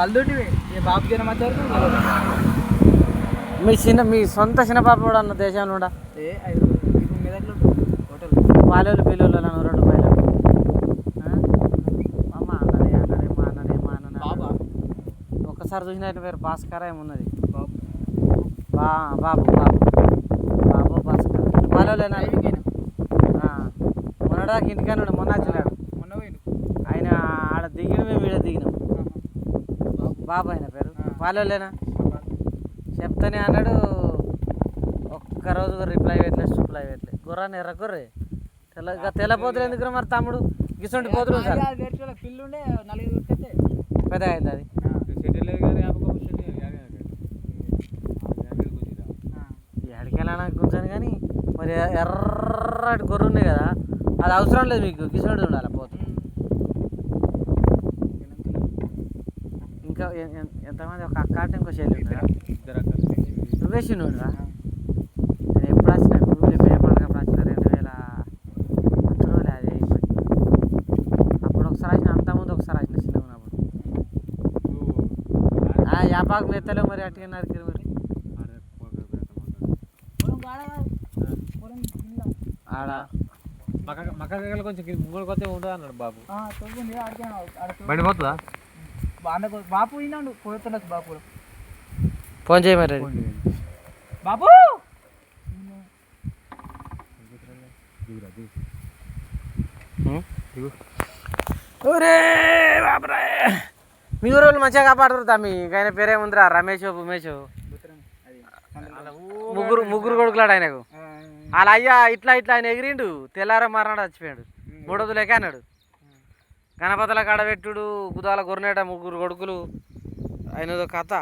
బల్దుంటివి ఈ బాబు జనం మీ చిన్న మీ సొంత చిన్న పాప కూడా అన్న దేశంలో ఏ ఐదు ఇప్పుడు మెదక్లో హోటల్. పాలోళ్ళు పిల్లలు అన్న రెండు పైలు అమ్మ అన్నది అన్నది మా అన్నది మా అన్నది బాబా? ఒక్కసారి చూసినట్టు పేరు భాస్కర్ ఏమున్నది బాబు. బా బాబు బాబు. బాబు భాస్కర్. పాలోళ్ళేనా డ్రైవింగ్ అయినా మొన్నదాకా ఇంటికానే ఉండే మొన్న వచ్చినాడు. బాబు ఆయన పేరు. పాలోళ్ళేనా చెప్తానే అన్నాడు ఒక్కరోజు రిప్లై పెట్టలేదు రిప్లై పెట్టలేదు గుర్రాన్ని ఎర్ర గుర్రే. తెల్ల తెల్లపోతులు ఎందుకు మరి తమ్ముడు? గిసంటి పోతులు పెద్ద అయింది అది. ఎక్కడికెళ్ళానా కూర్చొని కానీ మరి ఎర్రటి గొర్రె ఉన్నాయి కదా అది అవసరం లేదు మీకు. గిసంటి ఉండాలి పోతు. ఇంకా ఎంతమంది? ఒక అక్క అంటే ఇంకో చెల్లి ఉందా నువ్వే చిన్నోడురా నేను ఎప్పుడు వచ్చిన నువ్వు ఎప్పుడు పండుగ వచ్చిన రెండు వేల పత్తులోలే అది అప్పుడు ఒకసారి వచ్చిన అంతకుముందు ఒకసారి వచ్చిన చిన్నగా ఉన్నప్పుడు. ఆ యాపాకు మెత్తలు మరి అట్టుగా నరికిరు మరి. ఆడ మక్క కొంచెం ముంగడు కొత్త ఉండదు అన్నాడు బాబు. బండి పోతుందా? బాపు పోయినాడు బాపు. ఫోన్ చేయి మరి. బాపు! ఉం? ఒరే బాబరే మీ ఊరు వాళ్ళు మంచిగా కాపాడుతారు తమ్మి. ఆయన పేరేముందిరా రమేష్ ఉమేష్ అది ముగ్గురు ముగ్గురు కొడుకులాడు ఆయనకు. అలా అయ్యా ఇట్లా ఇట్లా ఆయన ఎగిరిండు. తెల్లార మరణాడు చచ్చిపోయాడు. మూడోదు లేక అన్నాడు. గణపతుల కాడ పెట్టుడు గుదాల గొర్రెట ముగ్గురు కొడుకులు. ఆయనదో కథ.